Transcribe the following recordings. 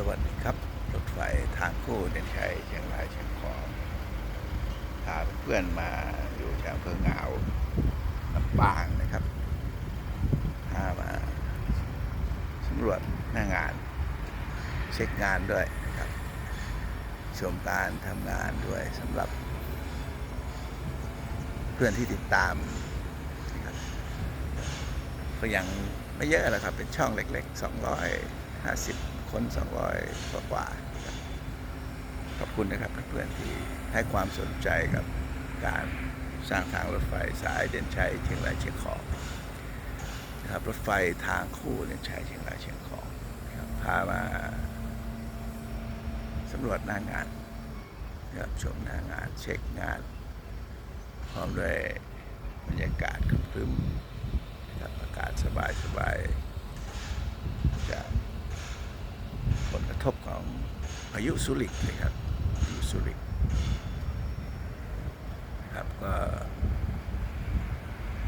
สวัสดีครับ รถไฟทางคู่เด่นชัยเชียงรายเชียงของพาเพื่อนมาอยู่แถวอำเภอเหงาวลำปางนะครับพามาสำรวจหน้างาน เช็คงานด้วยนะครับ ชมการทำงานด้วยสำหรับ เพื่อนที่ติดตามก็ยังไม่เยอะหรอกครับ เป็นช่องเล็กๆ 250 คน 200 กว่ากว่าขอบคุณนะครับเพื่อนๆที่ให้ความสนใจกับการสร้างทางรถไฟสายเด่นชัยเชียงรายเชียงของนะครับรถไฟทางคู่เด่นชัยเชียงรายเชียงของนะครับพามาสำรวจหน้างานนะครับชมหน้างานเช็คงานพร้อมด้วยบรรยากาศครึ้มนะครับอากาศสบายสบายจาก ทบของพายุสุริกนะครับพายุสุริกครับก็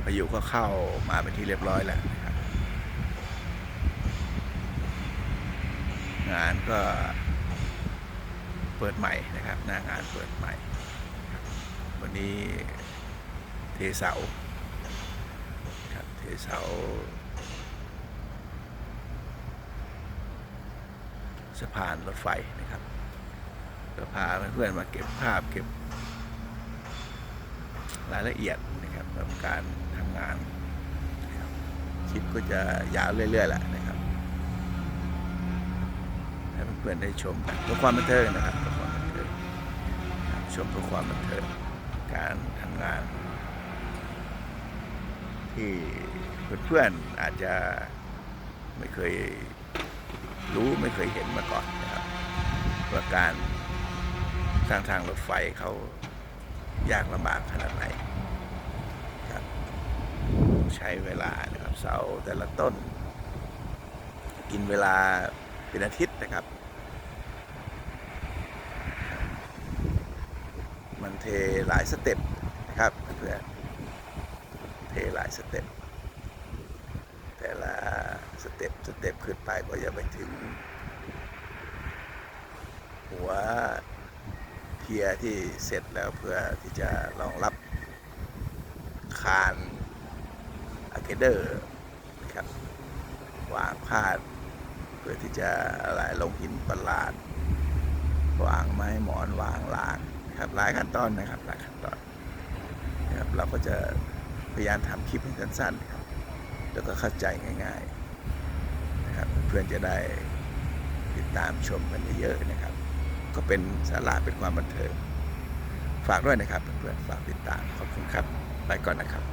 พายุก็เข้ามาเป็นที่เรียบร้อยแล้วนะครับ งานก็เปิดใหม่นะครับหน้างานเปิดใหม่ วันนี้เทเสาครับเทเสา สะพานรถไฟนะครับก็พาเพื่อนมาเก็บภาพเก็บ รายละเอียดนะครับกับการทำงานคลิปก็จะยาวเรื่อยๆแหละนะครับให้เพื่อนๆได้ชมกันเพื่อความบันเทิงนะครับเพื่อความบันเทิงนะครับชมเพื่อความบันเทิงการทำงาน ที่เพื่อนๆอาจจะไม่เคย รู้ไม่เคยเห็นมาก่อนนะครับว่าการสร้างทางรถไฟเขายากลำบากขนาดไหนครับใช้เวลานะครับเสาแต่ละต้น กินเวลาเป็นอาทิตย์นะครับ มันเทหลายสเต็ปนะครับเพื่อเทหลายสเต็ป เต็ปสเต็ปขึ้นไปก็จะไปถึง หัวเทียที่เสร็จแล้วเพื่อที่จะรองรับคานอะเกเดอร์นะครับวางพาด เพื่อที่จะไรลงหินประหลาด วางไม้หมอนวางลานครับหลายขั้นตอนนะครับหลายขั้นตอนนะครับเราก็จะพยายามทำคลิปให้สั้นๆนะครับแล้วก็เข้าใจง่าย ๆ นะครับ เพื่อนจะได้ติดตามชมกันเยอะๆนะครับ ก็เป็นสาระเป็นความบันเทิงฝากด้วยนะครับเพื่อนๆฝากติดตามขอบคุณครับไปก่อนนะครับ